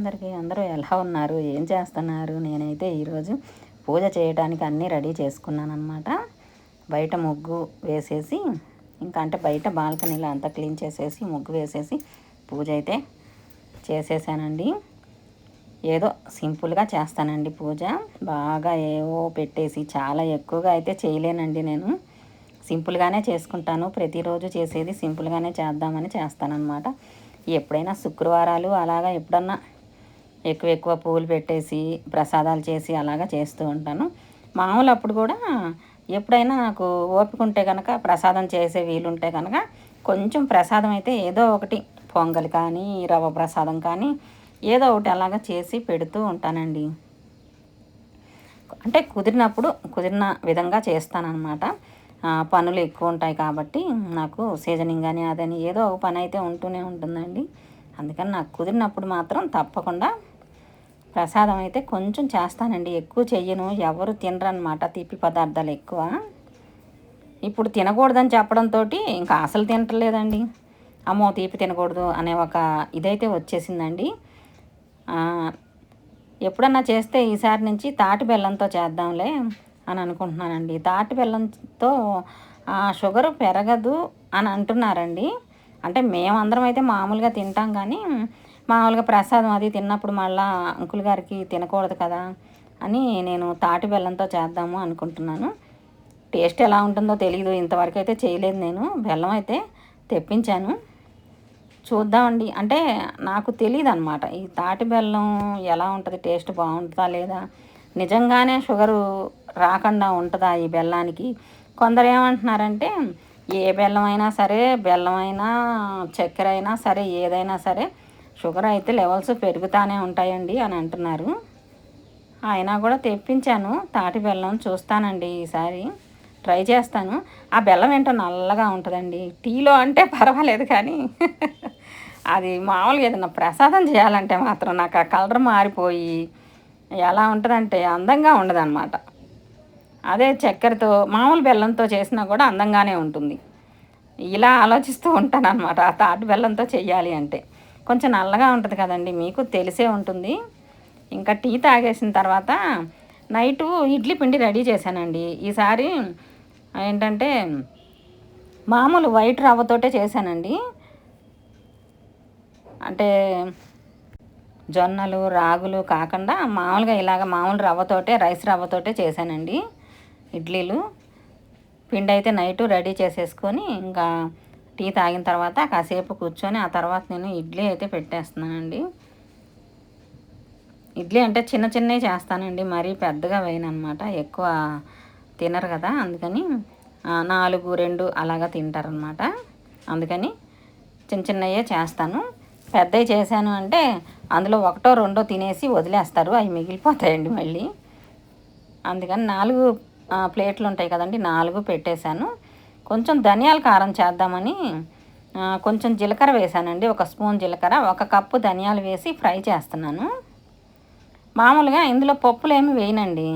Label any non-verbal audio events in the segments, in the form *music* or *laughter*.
అందరికీ అందరూ ఎలా ఉన్నారు? ఏం చేస్తున్నారు? నేనైతే ఈరోజు పూజ చేయడానికి అన్నీ రెడీ చేసుకున్నాను అనమాట బయట ముగ్గు వేసేసి ఇంకా అంటే బయట బాల్కనీలో అంతా క్లీన్ చేసేసి ముగ్గు వేసేసి పూజ అయితే చేసేసానండి. ఏదో సింపుల్గా చేస్తానండి పూజ. బాగా ఏవో పెట్టేసి చాలా ఎక్కువగా అయితే చేయలేనండి నేను. సింపుల్గానే చేసుకుంటాను. ప్రతిరోజు చేసేది సింపుల్గానే చేద్దామని చేస్తానన్నమాట. ఎప్పుడైనా శుక్రవారాలు అలాగా ఎప్పుడన్నా ఎక్కువ ఎక్కువ పువ్వులు పెట్టేసి ప్రసాదాలు చేసి అలాగా చేస్తూ ఉంటాను. మామూలు అప్పుడు కూడా ఎప్పుడైనా నాకు ఓపిక ఉంటే కనుక ప్రసాదం చేసే వీలుంటే కనుక కొంచెం ప్రసాదం అయితే ఏదో ఒకటి పొంగల్ కానీ రవ్వ ప్రసాదం కానీ ఏదో ఒకటి అలాగా చేసి పెడుతూ ఉంటానండి. అంటే కుదిరినప్పుడు కుదిరిన విధంగా చేస్తానన్నమాట. పనులు ఎక్కువ ఉంటాయి కాబట్టి నాకు సీజనింగ్ అని అదని ఏదో ఒక పని అయితే ఉంటూనే ఉంటుందండి. అందుకని నాకు కుదిరినప్పుడు మాత్రం తప్పకుండా ప్రసాదం అయితే కొంచెం చేస్తానండి. ఎక్కువ చెయ్యను. ఎవరు తినరనమాట తీపి పదార్థాలు ఎక్కువ. ఇప్పుడు తినకూడదని చెప్పడంతో ఇంకా అసలు తినట్లేదండి. అమ్మో తీపి తినకూడదు అనే ఒక ఇదైతే వచ్చేసిందండి. ఎప్పుడన్నా చేస్తే ఈసారి నుంచి తాటి బెల్లంతో చేద్దాంలే అని అనుకుంటున్నానండి. తాటి బెల్లంతో షుగర్ పెరగదు అని అంటున్నారండి. అంటే మేమందరం అయితే మామూలుగా తింటాం కానీ మామూలుగా ప్రసాదం అది తిన్నప్పుడు మళ్ళా అంకుల్ గారికి తినకూడదు కదా అని నేను తాటి బెల్లంతో చేద్దాము అనుకుంటున్నాను. టేస్ట్ ఎలా ఉంటుందో తెలియదు ఇంతవరకు అయితే చేయలేదు నేను. బెల్లం అయితే తెప్పించాను. చూద్దామండి. అంటే నాకు తెలియదు అనమాట ఈ తాటి బెల్లం ఎలా ఉంటుంది? టేస్ట్ బాగుంటుందా లేదా? నిజంగానే షుగరు రాకుండా ఉంటుందా ఈ బెల్లానికి? కొందరు ఏమంటున్నారంటే ఏ బెల్లం అయినా సరే బెల్లం అయినా చక్కెర అయినా సరే ఏదైనా సరే షుగర్ అయితే లెవెల్స్ పెరుగుతూనే ఉంటాయండి అని అంటున్నారు. అయినా కూడా తెప్పించాను తాటి బెల్లం చూస్తానండి ఈసారి. ట్రై చేస్తాను. ఆ బెల్లం ఏంటో నల్లగా ఉంటుందండి. టీలో అంటే పర్వాలేదు కానీ *laughs* అది మామూలుగా ఏదైనా ప్రసాదం చేయాలంటే మాత్రం నాకు ఆ కలర్ మారిపోయి ఎలా ఉంటుందంటే అందంగా ఉండదన్నమాట. అదే చక్కెరతో మామూలు బెల్లంతో చేసినా కూడా అందంగానే ఉంటుంది. ఇలా ఆలోచిస్తూ ఉంటాను అనమాట ఆ తాటి బెల్లంతో చెయ్యాలి అంటే. కొంచెం నల్లగా ఉంటుంది కదండి మీకు తెలిసే ఉంటుంది. ఇంకా టీ తాగేసిన తర్వాత నైటు ఇడ్లీ పిండి రెడీ చేశానండి. ఈసారి ఏంటంటే మామూలు వైట్ రవ్వతోటే చేశానండి. అంటే జొన్నలు రాగులు కాకుండా మామూలుగా ఇలాగ మామూలు రవ్వతోటే రైస్ రవ్వతోటే చేశానండి ఇడ్లీలు. పిండి అయితే నైటు రెడీ చేసేసుకొని ఇంకా టీ తాగిన తర్వాత కాసేపు కూర్చొని ఆ తర్వాత నేను ఇడ్లీ అయితే పెట్టేస్తున్నానండి. ఇడ్లీ అంటే చిన్న చిన్నవి చేస్తానండి మరీ పెద్దగా వేయనమాట ఎక్కువ తినరు కదా అందుకని నాలుగు రెండు అలాగా తింటారనమాట అందుకని చిన్న చిన్నయే చేస్తాను. పెద్దవి చేశాను అంటే అందులో ఒకటో రెండో తినేసి వదిలేస్తారు అవి మిగిలిపోతాయండి మళ్ళీ. అందుకని నాలుగు ప్లేట్లు ఉంటాయి కదండి నాలుగు పెట్టేశాను. కొంచెం ధనియాల కారం చేద్దామని కొంచెం జీలకర్ర వేసానండి. ఒక స్పూన్ జీలకర్ర ఒక కప్పు ధనియాలు వేసి ఫ్రై చేస్తున్నాను. మామూలుగా ఇందులో పప్పులు ఏమి వేయనండి.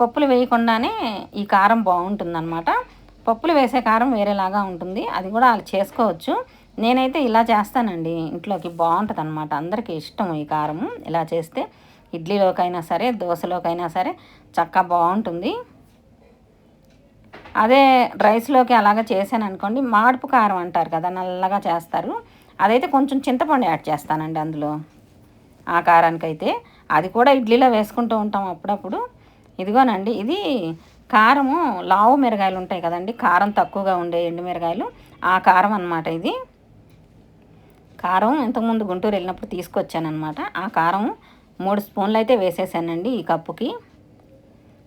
పప్పులు వేయకుండానే ఈ కారం బాగుంటుందన్నమాట. పప్పులు వేసే కారం వేరేలాగా ఉంటుంది. అది కూడా అలా చేసుకోవచ్చు. నేనైతే ఇలా చేస్తానండి. ఇంట్లోకి బాగుంటుంది అనమాట అందరికీ ఇష్టం ఈ కారం ఇలా చేస్తే ఇడ్లీలోకైనా సరే దోశలోకైనా సరే చక్కగా బాగుంటుంది. అదే రైస్లోకి అలాగ చేశాను అనుకోండి మాడుపు కారం అంటారు కదా నల్లగా చేస్తారు. అదైతే కొంచెం చింతపండు యాడ్ చేస్తానండి అందులో. ఆ కారానికైతే. అది కూడా ఇడ్లీలో వేసుకుంటూ ఉంటాం అప్పుడప్పుడు. ఇదిగోనండి ఇది కారము లావు మిరగాయలు ఉంటాయి కదండి కారం తక్కువగా ఉండే ఎండు మిరగాయలు. ఆ కారం అనమాట ఇది. కారం ఇంతకుముందు గుంటూరు వెళ్ళినప్పుడు తీసుకొచ్చానమాట ఆ కారం మూడు స్పూన్లు అయితే వేసేసానండి ఈ కప్పుకి.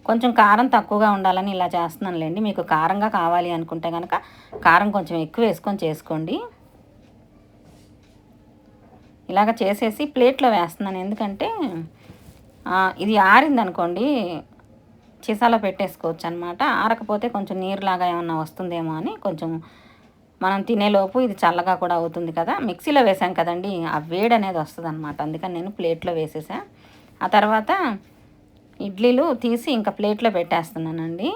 కొంచెం కారం తక్కువగా ఉండాలని ఇలా చేస్తున్నానులేండి. మీకు కారంగా కావాలి అనుకుంటే కనుక కారం కొంచెం ఎక్కువ వేసుకొని చేసుకోండి. ఇలాగ చేసేసి ప్లేట్లో వేస్తున్నాను. ఎందుకంటే ఇది ఆరింది అనుకోండి చీసాలో పెట్టేసుకోవచ్చు అనమాట ఆరకపోతే కొంచెం నీరులాగా ఏమన్నా వస్తుందేమో అని కొంచెం మనం తినేలోపు ఇది చల్లగా కూడా అవుతుంది కదా. మిక్సీలో వేసాం కదండి ఆ వేడి అనేది వస్తుంది అనమాట అందుకని నేను ప్లేట్లో వేసేసా. ఆ తర్వాత ఇడ్లీలు తీసి ఇంకా ప్లేట్లో పెట్టేస్తున్నానండి.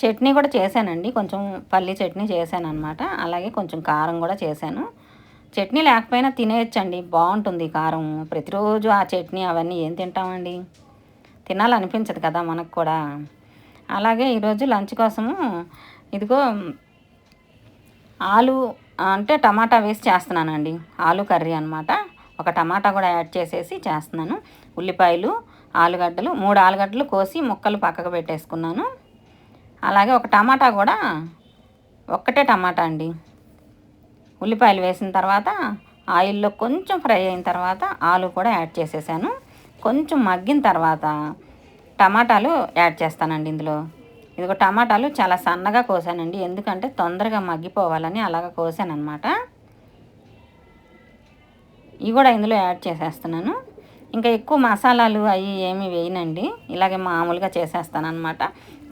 చట్నీ కూడా చేశానండి. కొంచెం పల్లి చట్నీ చేశాను అనమాట అలాగే కొంచెం కారం కూడా చేశాను. చట్నీ లేకపోయినా తినేయచ్చండి. బాగుంటుంది కారం. ప్రతిరోజు ఆ చట్నీ అవన్నీ ఏం తింటామండి? తినాలనిపించదు కదా మనకు కూడా. అలాగే ఈరోజు లంచ్ కోసము ఇదిగో ఆలు అంటే టమాటా వేసి చేస్తున్నానండి. ఆలు కర్రీ అనమాట ఒక టమాటా కూడా యాడ్ చేసేసి చేస్తున్నాను. ఉల్లిపాయలు ఆలుగడ్డలు మూడు ఆలుగడ్డలు కోసి ముక్కలు పక్కకు పెట్టేసుకున్నాను. అలాగే ఒక టమాటా కూడా ఒక్కటే టమాటా అండి. ఉల్లిపాయలు వేసిన తర్వాత ఆయిల్లో కొంచెం ఫ్రై అయిన తర్వాత ఆలు కూడా యాడ్ చేసేసాను. కొంచెం మగ్గిన తర్వాత టమాటాలు యాడ్ చేస్తానండి ఇందులో. ఇదిగో టమాటాలు చాలా సన్నగా కోసానండి. ఎందుకంటే తొందరగా మగ్గిపోవాలని అలాగ కోసాను అనమాట ఇవి కూడా ఇందులో యాడ్ చేసేస్తున్నాను. ఇంకా ఎక్కువ మసాలాలు అవి ఏమి వేయనండి. ఇలాగే మామూలుగా చేసేస్తానమాట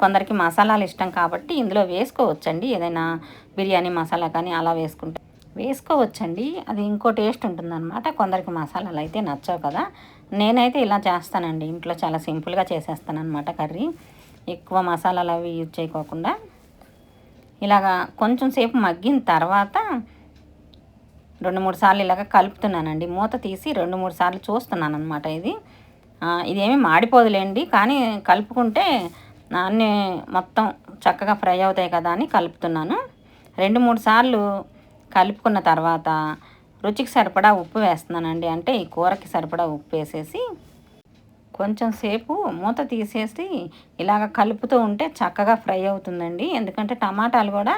కొందరికి మసాలాలు ఇష్టం కాబట్టి ఇందులో వేసుకోవచ్చండి. ఏదైనా బిర్యానీ మసాలా కానీ అలా వేసుకుంటే వేసుకోవచ్చండి. అది ఇంకో టేస్ట్ ఉంటుందన్నమాట. కొందరికి మసాలాలు అయితే నచ్చవు కదా. నేనైతే ఇలా చేస్తానండి. ఇంట్లో చాలా సింపుల్గా చేసేస్తానమాట అనమాట కర్రీ. ఎక్కువ మసాలాలు అవి యూజ్ చేయకోకుండా. ఇలాగా కొంచెం సేపు మగ్గిన తర్వాత రెండు మూడు సార్లు ఇలాగ కలుపుతున్నానండి. మూత తీసి రెండు మూడు సార్లు చూస్తున్నాను అనమాట ఇది ఇదేమి మాడిపోదులేండి. కానీ కలుపుకుంటే అన్నీ మొత్తం చక్కగా ఫ్రై అవుతాయి కదా అని కలుపుతున్నాను. రెండు మూడు సార్లు కలుపుకున్న తర్వాత రుచికి సరిపడా ఉప్పు వేస్తున్నానండి. అంటే ఈ కూరకి సరిపడా ఉప్పు వేసేసి కొంచెం సేపు మూత తీసేసి ఇలాగ కలుపుతూ ఉంటే చక్కగా ఫ్రై అవుతుందండి. ఎందుకంటే టమాటాలు కూడా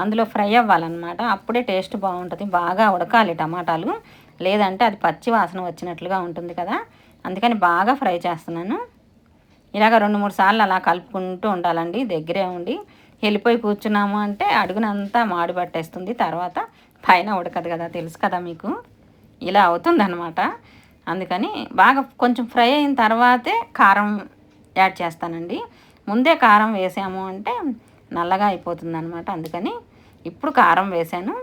అందులో ఫ్రై అవ్వాలన్నమాట. అప్పుడే టేస్ట్ బాగుంటుంది. బాగా ఉడకాలి టమాటాలు. లేదంటే అది పచ్చి వాసన వచ్చినట్లుగా ఉంటుంది కదా. అందుకని బాగా ఫ్రై చేస్తున్నాను. ఇలాగ రెండు మూడు సార్లు అలా కలుపుకుంటూ ఉండాలండి. దగ్గరే ఉండి వెళ్ళిపోయి కూర్చున్నాము అంటే అడుగునంతా మాడి పట్టేస్తుంది. తర్వాత పైన ఉడకదు కదా. తెలుసు కదా మీకు. ఇలా అవుతుందన్నమాట. అందుకని బాగా కొంచెం ఫ్రై అయిన తర్వాతే కారం యాడ్ చేస్తానండి. ముందే కారం వేసాము అంటే నల్లగా అయిపోతుంది అనమాట అందుకని ఇప్పుడు కారం వేసాను.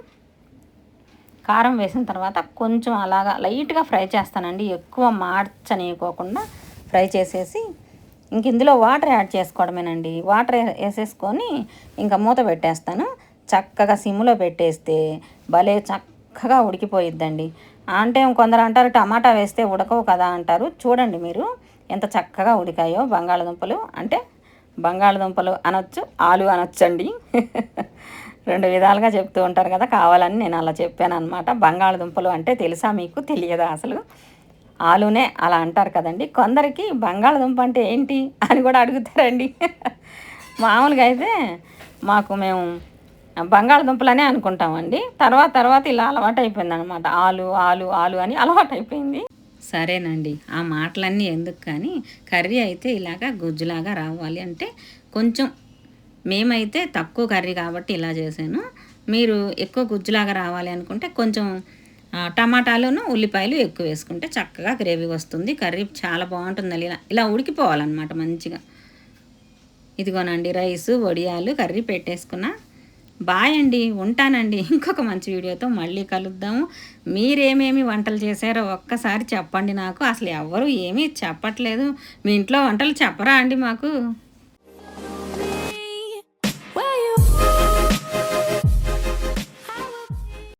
కారం వేసిన తర్వాత కొంచెం అలాగా లైట్గా ఫ్రై చేస్తానండి. ఎక్కువ మార్చనీయకోకుండా ఫ్రై చేసేసి ఇంక ఇందులో వాటర్ యాడ్ చేసుకోవడమేనండి. వాటర్ వేసేసుకొని ఇంకా మూత పెట్టేస్తాను. చక్కగా సిమ్లో పెట్టేస్తే భలే చక్కగా ఉడికిపోయిద్దండి. అంటే కొందరు అంటారు టమాటా వేస్తే ఉడకవు కదా అంటారు. చూడండి మీరు ఎంత చక్కగా ఉడికాయో బంగాళదుంపలు. అంటే బంగాళదుంపలు అనొచ్చు ఆలు అనొచ్చండి. రెండు విధాలుగా చెప్తూ ఉంటారు కదా కావాలని నేను అలా చెప్పాను అనమాట బంగాళదుంపలు అంటే తెలుసా మీకు? తెలియదా అసలు? ఆలునే అలా అంటారు కదండి. కొందరికి బంగాళదుంప అంటే ఏంటి అని కూడా అడుగుతారండి. మామూలుగా అయితే మాకు మేము బంగాళదుంపలనే అనుకుంటామండి. తర్వాత తర్వాత ఇలా అలవాటు అయిపోయింది అనమాట ఆలు ఆలు ఆలు అని అలవాటు అయిపోయింది. సరేనండి. ఆ మాటలన్నీ ఎందుకు కానీ కర్రీ అయితే ఇలాగా గుజ్జులాగా రావాలి అంటే కొంచెం మేమైతే తక్కువ కర్రీ కాబట్టి ఇలా చేశాను. మీరు ఎక్కువ గుజ్జులాగా రావాలి అనుకుంటే కొంచెం టమాటాలను ఉల్లిపాయలు ఎక్కువ వేసుకుంటే చక్కగా గ్రేవీ వస్తుంది. కర్రీ చాలా బాగుంటుంది ఇలా ఇలా ఉడికిపోవాలన్నమాట మంచిగా. ఇదిగోనండి రైసు వడియాలు కర్రీ పెట్టేసుకున్నా. బాయ్ అండి ఉంటానండి. ఇంకొక మంచి వీడియోతో మళ్ళీ కలుద్దాము. మీరేమేమి వంటలు చేశారో ఒక్కసారి చెప్పండి నాకు. అసలు ఎవరు ఏమీ చెప్పట్లేదు. మీ ఇంట్లో వంటలు చెప్పరా అండి మాకు?